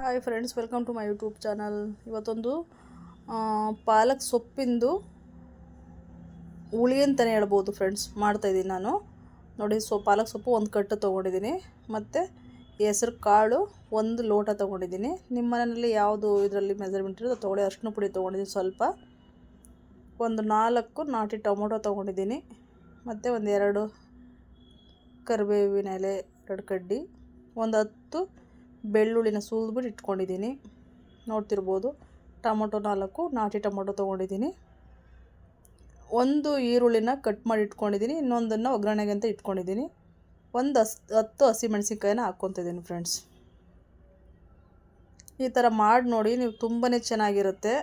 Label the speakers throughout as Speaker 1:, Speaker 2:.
Speaker 1: Hi friends welcome to my YouTube channel ಇವತ್ತೊಂದು ಪಾಲಕ್ ಸೊಪ್ಪಿಂದು ಹುಳಿ ಅಂತಲೇ ಹೇಳ್ಬೋದು ಫ್ರೆಂಡ್ಸ್ ಮಾಡ್ತಾಯಿದ್ದೀನಿ ನಾನು. ನೋಡಿ, ಸೊ, ಪಾಲಕ್ ಸೊಪ್ಪು ಒಂದು ಕಟ್ಟು ತೊಗೊಂಡಿದ್ದೀನಿ. ಮತ್ತು ಹೆಸ್ರು, ಕಾಳು ಒಂದು ಲೋಟ ತೊಗೊಂಡಿದ್ದೀನಿ. ನಿಮ್ಮ ಮನೆಯಲ್ಲಿ ಯಾವುದು ಇದರಲ್ಲಿ ಮೆಜರ್ಮೆಂಟ್ ಇರೋದು ತೊಗೊಳ್ಳಿ, ಅರ್ಶಿನ ಪುಡಿ ತೊಗೊಂಡಿದ್ದೀನಿ ಸ್ವಲ್ಪ. ಒಂದು ನಾಲ್ಕು ನಾಟಿ ಟೊಮೊಟೊ ತೊಗೊಂಡಿದ್ದೀನಿ. ಮತ್ತು ಒಂದು ಎರಡು ಕರಿಬೇವಿನ ಎಲೆ, ಎರಡು ಕಡ್ಡಿ, ಒಂದು ಹತ್ತು ಬೆಳ್ಳುಳ್ಳಿನ ಸುಲಿದ್ಬಿಟ್ಟು ಇಟ್ಕೊಂಡಿದ್ದೀನಿ. ನೋಡ್ತಿರ್ಬೋದು. ಟೊಮೊಟೊ ನಾಲ್ಕು, ನಾಟಿ ಟೊಮೊಟೊ ತೊಗೊಂಡಿದ್ದೀನಿ. ಒಂದು ಈರುಳ್ಳಿನ ಕಟ್ ಮಾಡಿ ಇಟ್ಕೊಂಡಿದ್ದೀನಿ. ಇನ್ನೊಂದನ್ನು ಒಗ್ಗರಣೆಗೆ ಅಂತ ಇಟ್ಕೊಂಡಿದ್ದೀನಿ. ಒಂದು ಹಸ್ ಹತ್ತು ಹಸಿಮೆಣ್ಸಿನ್ಕಾಯಿನ ಹಾಕ್ಕೊತಿದ್ದೀನಿ ಫ್ರೆಂಡ್ಸ್. ಈ ಥರ ಮಾಡಿ ನೋಡಿ, ನೀವು ತುಂಬಾ ಚೆನ್ನಾಗಿರುತ್ತೆ,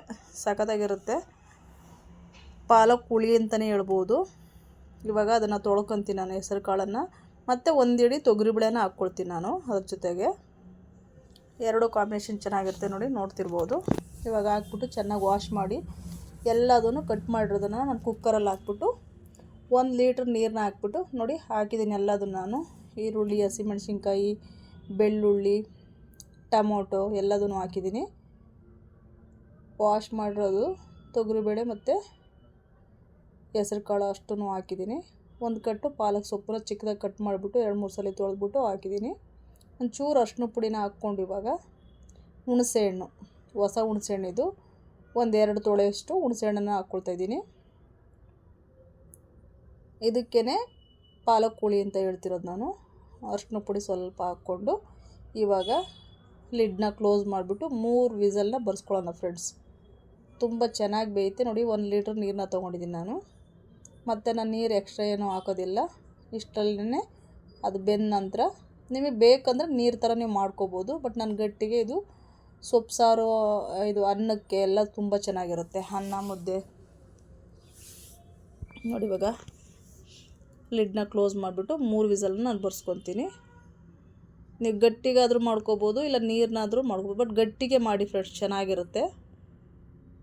Speaker 1: ಸಖತ್ತಾಗಿರುತ್ತೆ. ಪಾಲಕ್ ಹುಳಿ ಅಂತಲೇ ಹೇಳ್ಬೋದು. ಇವಾಗ ಅದನ್ನು ತೊಳ್ಕೊತೀನಿ ನಾನು ಹೆಸರು ಕಾಳನ್ನು ಮತ್ತು ಒಂದಿಡಿ ತೊಗರಿಬೇಳೆನ ಹಾಕ್ಕೊಳ್ತೀನಿ ನಾನು ಅದ್ರ ಜೊತೆಗೆ. ಎರಡು ಕಾಂಬಿನೇಷನ್ ಚೆನ್ನಾಗಿರುತ್ತೆ ನೋಡಿ, ನೋಡ್ತಿರ್ಬೋದು. ಇವಾಗ ಹಾಕ್ಬಿಟ್ಟು ಚೆನ್ನಾಗಿ ವಾಶ್ ಮಾಡಿ, ಎಲ್ಲದನ್ನು ಕಟ್ ಮಾಡಿರೋದನ್ನು ನಾನು ಕುಕ್ಕರಲ್ಲಿ ಹಾಕ್ಬಿಟ್ಟು ಒಂದು ಲೀಟ್ರ್ ನೀರನ್ನ ಹಾಕ್ಬಿಟ್ಟು ನೋಡಿ ಹಾಕಿದ್ದೀನಿ ಎಲ್ಲದನ್ನು ನಾನು. ಈರುಳ್ಳಿ, ಹಸಿಮೆಣಸಿನ್ಕಾಯಿ, ಬೆಳ್ಳುಳ್ಳಿ, ಟೊಮೊಟೊ ಎಲ್ಲದನ್ನು ಹಾಕಿದ್ದೀನಿ ವಾಶ್ ಮಾಡಿರೋದು ತೊಗರಿಬೇಳೆ ಮತ್ತು ಹೆಸ್ರು ಕಾಳು ಅಷ್ಟೂ ಹಾಕಿದ್ದೀನಿ ಒಂದು ಕಟ್ಟು ಪಾಲಕ್ ಸೊಪ್ಪನ್ನ ಚಿಕ್ಕದಾಗಿ ಕಟ್ ಮಾಡಿಬಿಟ್ಟು ಎರಡು ಮೂರು ಸಲ ತೊಳೆದ್ಬಿಟ್ಟು ಹಾಕಿದ್ದೀನಿ ಒಂಚೂರು ಅರ್ಶಿನ ಪುಡಿನ ಹಾಕ್ಕೊಂಡು ಇವಾಗ ಹುಣಸೆ ಹಣ್ಣು ಹೊಸ ಹುಣಸೆಹಣ್ಣಿದು ಒಂದೆರಡು ತೊಳೆಯಷ್ಟು ಹಾಕ್ಕೊಳ್ತಾ ಇದ್ದೀನಿ. ಇದಕ್ಕೇ ಪಾಲಕ್ ಕೋಳಿ ಅಂತ ಹೇಳ್ತಿರೋದು ನಾನು. ಅರ್ಶಿನ ಪುಡಿ ಸ್ವಲ್ಪ ಹಾಕ್ಕೊಂಡು ಇವಾಗ ಲಿಡ್ನ ಕ್ಲೋಸ್ ಮಾಡಿಬಿಟ್ಟು ಮೂರು ವಿಸಲ್ನ ಬರ್ಸ್ಕೊಳ್ಳೋಣ ಫ್ರೆಂಡ್ಸ್. ತುಂಬ ಚೆನ್ನಾಗಿ ಬೇಯುತ್ತೆ ನೋಡಿ, ಒಂದು ಲೀಟ್ರ್ ನೀರನ್ನ ತೊಗೊಂಡಿದ್ದೀನಿ ನಾನು. ಮತ್ತು ನಾನು ನೀರು ಎಕ್ಸ್ಟ್ರಾ ಏನೂ ಹಾಕೋದಿಲ್ಲ. ಇಷ್ಟರಲ್ಲೇ ಅದು ಬೆಂದ ನಂತರ ನಿಮಗೆ ಬೇಕಂದ್ರೆ ನೀರು ಥರ ನೀವು ಮಾಡ್ಕೋಬೋದು ಬಟ್ ನನ್ನ ಗಟ್ಟಿಗೆ ಇದು ಸೊಪ್ಪು, ಸಾರು, ಇದು ಅನ್ನಕ್ಕೆ ಎಲ್ಲ ತುಂಬ ಚೆನ್ನಾಗಿರುತ್ತೆ. ಅನ್ನ, ಮುದ್ದೆ. ನೋಡಿ ಇವಾಗ ಲಿಡ್ನ ಕ್ಲೋಸ್ ಮಾಡಿಬಿಟ್ಟು ಮೂರು ವಿಸಲ್ನ ನಾನು ಬರ್ಸ್ಕೊತೀನಿ. ನೀವು ಗಟ್ಟಿಗಾದರೂ ಮಾಡ್ಕೋಬೋದು, ಇಲ್ಲ ನೀರನ್ನಾದರೂ ಮಾಡ್ಕೋಬೋದು ಬಟ್ ಗಟ್ಟಿಗೆ ಮಾಡಿ ಫ್ರೆಶ್ ಚೆನ್ನಾಗಿರುತ್ತೆ.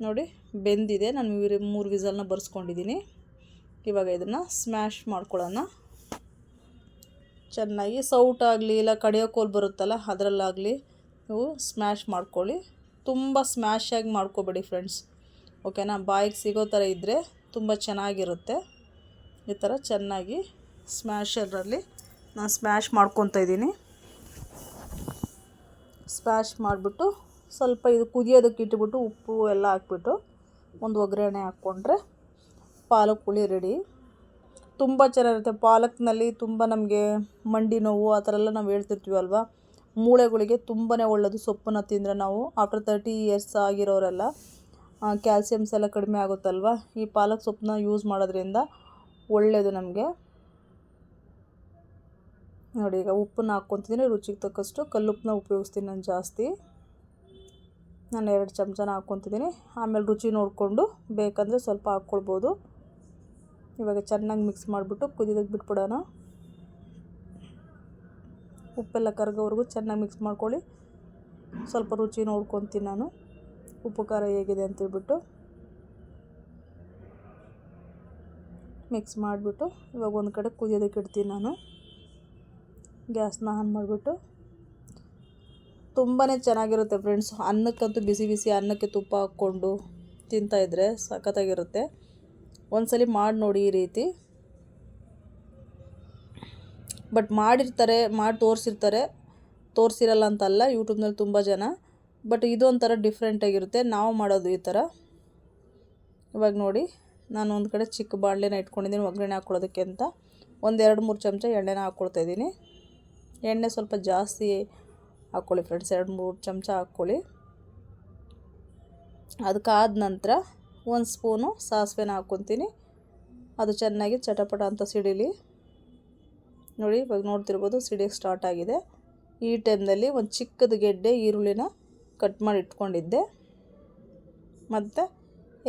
Speaker 1: ನೋಡಿ, ಬೆಂದಿದೆ. ನಾನು ಮೂರು ವಿಸಲ್ನ ಬರ್ಸ್ಕೊಂಡಿದ್ದೀನಿ. ಇವಾಗ ಇದನ್ನು ಸ್ಮ್ಯಾಶ್ ಮಾಡ್ಕೊಳ್ಳೋಣ. ಚೆನ್ನಾಗಿ ಸೌಟಾಗಲಿ ಇಲ್ಲ ಕಡಿಯೋ ಕೋಲ್ ಬರುತ್ತಲ್ಲ ಅದರಲ್ಲಾಗಲಿ ನೀವು ಸ್ಮ್ಯಾಶ್ ಮಾಡ್ಕೊಳ್ಳಿ. ತುಂಬ ಸ್ಮ್ಯಾಶಾಗಿ ಮಾಡ್ಕೋಬೇಡಿ ಫ್ರೆಂಡ್ಸ್. ಓಕೆನಾ? ಬಾಯಿಗೆ ಸಿಗೋ ಥರ ಇದ್ದರೆ ತುಂಬ ಚೆನ್ನಾಗಿರುತ್ತೆ. ಈ ಥರ ಚೆನ್ನಾಗಿ ಸ್ಮ್ಯಾಶರಲ್ಲಿ ನಾನು ಸ್ಮ್ಯಾಶ್ ಮಾಡ್ಕೊತಾ ಇದ್ದೀನಿ. ಸ್ಮ್ಯಾಶ್ ಮಾಡಿಬಿಟ್ಟು ಸ್ವಲ್ಪ ಇದು ಕುದಿಯೋದಕ್ಕೆ ಇಟ್ಬಿಟ್ಟು ಉಪ್ಪು ಎಲ್ಲ ಹಾಕ್ಬಿಟ್ಟು ಒಂದು ಒಗ್ಗರಣೆ ಹಾಕ್ಕೊಂಡ್ರೆ ಪಾಲಕ್ ಪುಳಿ ರೆಡಿ. ತುಂಬ ಚೆನ್ನಾಗಿರುತ್ತೆ ಪಾಲಕ್ನಲ್ಲಿ ತುಂಬ ನಮಗೆ ಮಂಡಿ ನೋವು ಆ ಥರ ಎಲ್ಲ ನಾವು ಹೇಳ್ತಿರ್ತೀವಲ್ವ ಮೂಳೆಗಳಿಗೆ ತುಂಬಾ ಒಳ್ಳೆಯದು ಸೊಪ್ಪನ್ನು ತಿಂದರೆ ನಾವು ಆಫ್ಟರ್ ತರ್ಟಿ ಇಯರ್ಸ್ ಆಗಿರೋರೆಲ್ಲ ಕ್ಯಾಲ್ಸಿಯಮ್ಸ್ ಎಲ್ಲ ಕಡಿಮೆ ಆಗುತ್ತಲ್ವ? ಈ ಪಾಲಕ್ ಸೊಪ್ಪನ್ನ ಯೂಸ್ ಮಾಡೋದ್ರಿಂದ ಒಳ್ಳೆಯದು ನಮಗೆ. ನೋಡಿ, ಈಗ ಉಪ್ಪನ್ನ ಹಾಕ್ಕೊತಿದ್ದೀನಿ, ರುಚಿಗೆ ತಕ್ಕಷ್ಟು ಕಲ್ಲುಪ್ಪನ್ನ ಉಪಯೋಗಿಸ್ತೀನಿ ನಾನು ಜಾಸ್ತಿ. ನಾನು ಎರಡು ಚಮಚನ ಹಾಕ್ಕೊತಿದ್ದೀನಿ. ಆಮೇಲೆ ರುಚಿ ನೋಡಿಕೊಂಡು ಬೇಕಂದರೆ ಸ್ವಲ್ಪ ಹಾಕ್ಕೊಳ್ಬೋದು. ಇವಾಗ ಚೆನ್ನಾಗಿ ಮಿಕ್ಸ್ ಮಾಡಿಬಿಟ್ಟು ಕುದಿಯೋದಕ್ಕೆ ಬಿಟ್ಬಿಡೋಣ. ಉಪ್ಪೆಲ್ಲ ಕರಗೋವರೆಗೂ ಚೆನ್ನಾಗಿ ಮಿಕ್ಸ್ ಮಾಡ್ಕೊಳ್ಳಿ. ಸ್ವಲ್ಪ ರುಚಿ ನೋಡ್ಕೊತೀನಿ ನಾನು. ಉಪ್ಪು ಖಾರ ಹೇಗಿದೆ ಅಂತೇಳ್ಬಿಟ್ಟು ಮಿಕ್ಸ್ ಮಾಡಿಬಿಟ್ಟು ಇವಾಗ ಒಂದು ಕಡೆ ಕುದಿಯೋದಕ್ಕೆ ಇಡ್ತೀನಿ ನಾನು. ಗ್ಯಾಸ್ನ ಆನ್ ಮಾಡಿಬಿಟ್ಟು ತುಂಬಾ ಚೆನ್ನಾಗಿರುತ್ತೆ ಫ್ರೆಂಡ್ಸ್. ಅನ್ನಕ್ಕಂತೂ ಬಿಸಿ ಬಿಸಿ ಅನ್ನಕ್ಕೆ ತುಪ್ಪ ಹಾಕ್ಕೊಂಡು ತಿಂತಾಯಿದ್ರೆ ಸಖತ್ತಾಗಿರುತ್ತೆ. ಒಂದ್ಸಲಿ ಮಾಡಿ ನೋಡಿ ಈ ರೀತಿ. ಬಟ್ ಮಾಡಿರ್ತಾರೆ, ಮಾಡಿ ತೋರಿಸಿರ್ತಾರೆ. ತೋರಿಸಿರಲ್ಲ ಅಂತಲ್ಲ ಯೂಟ್ಯೂಬ್ನಲ್ಲಿ ತುಂಬ ಜನ. ಬಟ್ ಇದು ಒಂಥರ ಡಿಫ್ರೆಂಟಾಗಿರುತ್ತೆ ನಾವು ಮಾಡೋದು ಈ ಥರ. ಇವಾಗ ನೋಡಿ, ನಾನು ಒಂದು ಕಡೆ ಚಿಕ್ಕ ಬಾಣಲೆನ ಇಟ್ಕೊಂಡಿದ್ದೀನಿ, ಒಗ್ಗರಣೆ ಹಾಕ್ಕೊಳ್ಳೋದಕ್ಕೆ ಅಂತ. ಒಂದೆರಡು ಮೂರು ಚಮಚ ಎಣ್ಣೆನ ಹಾಕ್ಕೊಳ್ತಾಯಿದ್ದೀನಿ ಎಣ್ಣೆ ಸ್ವಲ್ಪ ಜಾಸ್ತಿ ಹಾಕ್ಕೊಳ್ಳಿ ಫ್ರೆಂಡ್ಸ್ ಎರಡು ಮೂರು ಚಮಚ ಹಾಕ್ಕೊಳ್ಳಿ ಅದಕ್ಕಾದ ನಂತರ ಒಂದು ಸ್ಪೂನು ಸಾಸಿವೆನ ಹಾಕ್ಕೊತೀನಿ. ಅದು ಚೆನ್ನಾಗಿ ಚಟಪಟ ಅಂತ ಸಿಡಿಲಿ. ನೋಡಿ, ಇವಾಗ ನೋಡ್ತಿರ್ಬೋದು ಸಿಡಿಯೋಕ್ಕೆ ಸ್ಟಾರ್ಟ್ ಆಗಿದೆ. ಈ ಟೈಮ್ನಲ್ಲಿ ಒಂದು ಚಿಕ್ಕದು ಗೆಡ್ಡೆ ಈರುಳ್ಳಿನ ಕಟ್ ಮಾಡಿ ಇಟ್ಕೊಂಡಿದ್ದೆ. ಮತ್ತು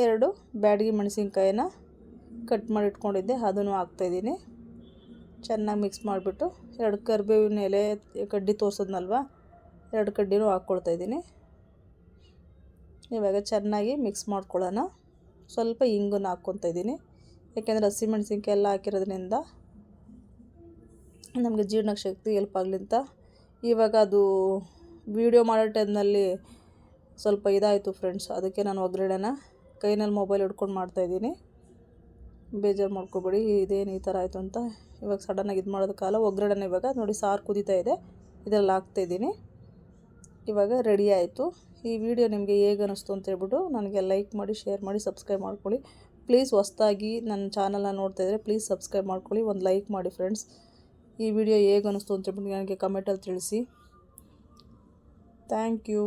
Speaker 1: ಎರಡು ಬ್ಯಾಡಗಿ ಮೆಣಸಿನ್ಕಾಯಿನ ಕಟ್ ಮಾಡಿ ಇಟ್ಕೊಂಡಿದ್ದೆ. ಅದನ್ನು ಹಾಕ್ತಾಯಿದ್ದೀನಿ ಚೆನ್ನಾಗಿ ಮಿಕ್ಸ್ ಮಾಡಿಬಿಟ್ಟು ಎರಡು ಕರಿಬೇವಿನ ಎಲೆ, ಕಡ್ಡಿ ತೋರ್ಸೋದ್ನಲ್ವ? ಎರಡು ಕಡ್ಡಿನೂ ಹಾಕ್ಕೊಳ್ತಾಯಿದ್ದೀನಿ ಇವಾಗ ಚೆನ್ನಾಗಿ ಮಿಕ್ಸ್ ಮಾಡ್ಕೊಳ್ಳೋಣ. ಸ್ವಲ್ಪ ಇಂಗನ್ನು ಹಾಕ್ಕೊತಾ ಇದ್ದೀನಿ. ಯಾಕೆಂದರೆ ಹಸಿಮೆಣಸಿನ್ಕಾಯಿ ಎಲ್ಲ ಹಾಕಿರೋದ್ರಿಂದ ನಮಗೆ ಜೀರ್ಣಕ್ಕೆ ಶಕ್ತಿ ಹೆಲ್ಪ್ ಆಗಲಿಂತ. ಇವಾಗ ಅದು ವಿಡಿಯೋ ಮಾಡೋ ಟೈಮ್ನಲ್ಲಿ ಸ್ವಲ್ಪ ಇದಾಯಿತು ಫ್ರೆಂಡ್ಸ್ ಅದಕ್ಕೆ ನಾನು ಒಗ್ಗರಣೆನ ಕೈನಲ್ಲಿ ಮೊಬೈಲ್ ಹಿಡ್ಕೊಂಡು ಮಾಡ್ತಾಯಿದ್ದೀನಿ ಬೇಜಾರು ಮಾಡ್ಕೊಬೇಡಿ, ಇದೇನು ಈ ಥರ ಆಯಿತು ಅಂತ. ಇವಾಗ ಸಡನ್ನಾಗಿ ಇದು ಮಾಡೋದಕ್ಕಾಗಲ್ಲ ಒಗ್ಗರಣೆ ಇವಾಗ ನೋಡಿ ಸಾರು ಕುದೀತಾ ಇದೆ. ಇದರಲ್ಲಿ ಹಾಕ್ತಾಯಿದ್ದೀನಿ ಇವಾಗ ರೆಡಿ ಆಯಿತು. ಈ ವಿಡಿಯೋ ನಿಮಗೆ ಹೇಗೆ ಅನ್ನಿಸ್ತು ಅಂತ ಹೇಳ್ಬಿಟ್ಟು ನನಗೆ ಲೈಕ್ ಮಾಡಿ, ಶೇರ್ ಮಾಡಿ, ಸಬ್ಸ್ಕ್ರೈಬ್ ಮಾಡ್ಕೊಳ್ಳಿ. ಪ್ಲೀಸ್ ಹೊಸ್ದಾಗಿ ನನ್ನ ಚಾನಲ್ನ ಇದ್ದರೆ ಪ್ಲೀಸ್ ಸಬ್ಸ್ಕ್ರೈಬ್ ಮಾಡ್ಕೊಳ್ಳಿ, ಒಂದು ಲೈಕ್ ಮಾಡಿ ಫ್ರೆಂಡ್ಸ್. ಈ ವಿಡಿಯೋ ಹೇಗೆ ಅನ್ನಿಸ್ತು ಅಂತ ಹೇಳ್ಬಿಟ್ಟು ನನಗೆ ಕಮೆಂಟಲ್ಲಿ ತಿಳಿಸಿ. Thank you.